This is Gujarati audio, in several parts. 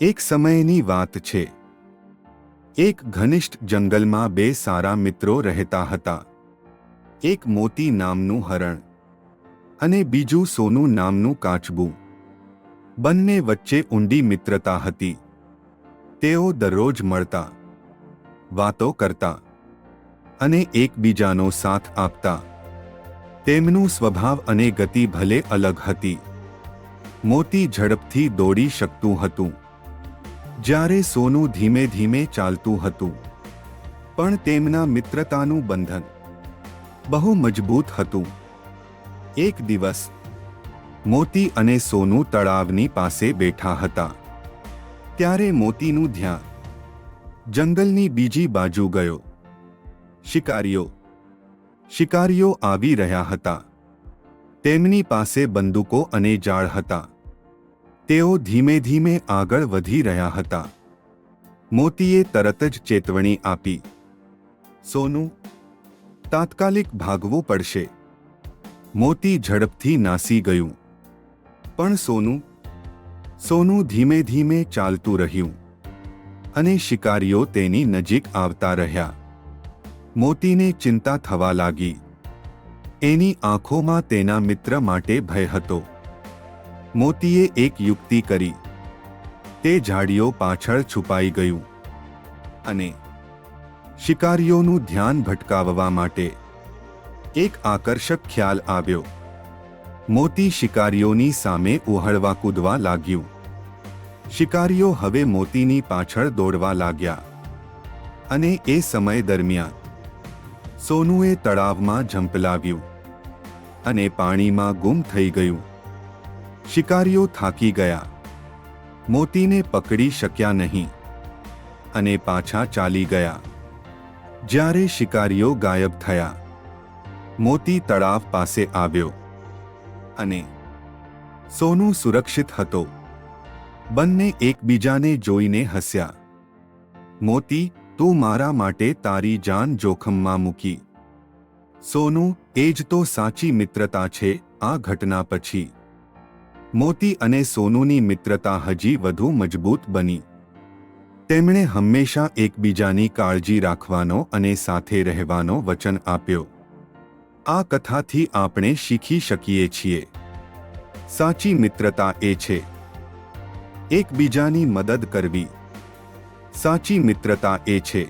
એક સમયની વાત છે. એક ઘનિષ્ઠ જંગલમાં બે સારા મિત્રો રહેતા હતા. એક મોતી નામનું હરણ અને બીજું સોનું નામનું કાચબું. બંને વચ્ચે ઊંડી મિત્રતા હતી. તેઓ દરરોજ મળતા, વાતો કરતા અને એકબીજાનો સાથ આપતા. તેમનું સ્વભાવ અને ગતિ ભલે અલગ હતી. મોતી ઝડપથી દોડી શકતું હતું. જ્યારે સોનું ધીમે ધીમે ચાલતું હતું, પણ તેમના મિત્રતાનું બંધન બહુ મજબૂત હતું. એક દિવસ, મોતી અને સોનું તળાવની પાસે બેઠા હતા. ત્યારે મોતીનું ધ્યાન જંગલની બીજી બાજુ ગયો. શિકારીઓ શિકારીઓ આવી રહ્યા હતા. તેમની પાસે બંદૂકો અને જાળ હતા. તેઓ ધીમે ધીમે આગળ વધી રહ્યા હતા. મોતીએ તરત જ ચેતવણી આપી. સોનું, તાત્કાલિક ભાગવું પડશે. મોતી ઝડપથી નાસી ગયું. પણ સોનું સોનું ધીમે ધીમે ચાલતું રહ્યું અને શિકારીઓ તેની નજીક આવતા રહ્યા. મોતીને ચિંતા થવા લાગી. એની આંખોમાં તેના મિત્ર માટે ભય હતો. મોતીએ એક યુક્તિ કરી. તે ઝાડીઓ પાછળ છુપાઈ ગયું. અને શિકારીઓનું ધ્યાન ભટકાવવા માટે એક આકર્ષક ખ્યાલ આવ્યો. મોતી શિકારીઓની સામે ઉહળવા કૂદવા લાગ્યું. શિકારીઓ હવે મોતીની પાછળ દોડવા લાગ્યા. અને એ સમય દરમિયાન સોનુએ તળાવમાં ઝંપલાવ્યું. અને પાણીમાં ગુમ થઈ ગયું. શિકારીઓ થાકી ગયા. મોતીને પકડી શક્યા નહીં અને પાછા ચાલી ગયા. જ્યારે શિકારીઓ ગાયબ થયા, મોતી તળાવ પાસે આવ્યો અને સોનું સુરક્ષિત હતો. બંને એકબીજાને જોઈને હસ્યા. મોતી, તું મારા માટે તારી જાન જોખમમાં મૂકી. સોનું એ જ તો સાચી મિત્રતા છે આ ઘટના પછી. મોતી અને સોનુની મિત્રતા હજી વધુ મજબૂત બની. તેમણે હંમેશા એકબીજાની કાળજી રાખવાનો અને સાથે રહેવાનો વચન આપ્યો. આ કથાથી આપણે શીખી શકીએ છીએ. સાચી મિત્રતા એ છે. એકબીજાની મદદ કરવી. સાચી મિત્રતા એ છે.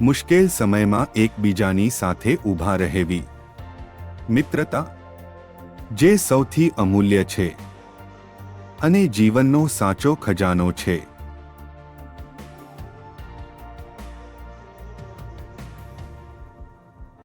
મુશ્કેલ સમયમાં એકબીજાની સાથે ઊભા રહેવી. મિત્રતા જે સૌથી અમૂલ્ય છે અને જીવનનો સાચો ખજાનો છે.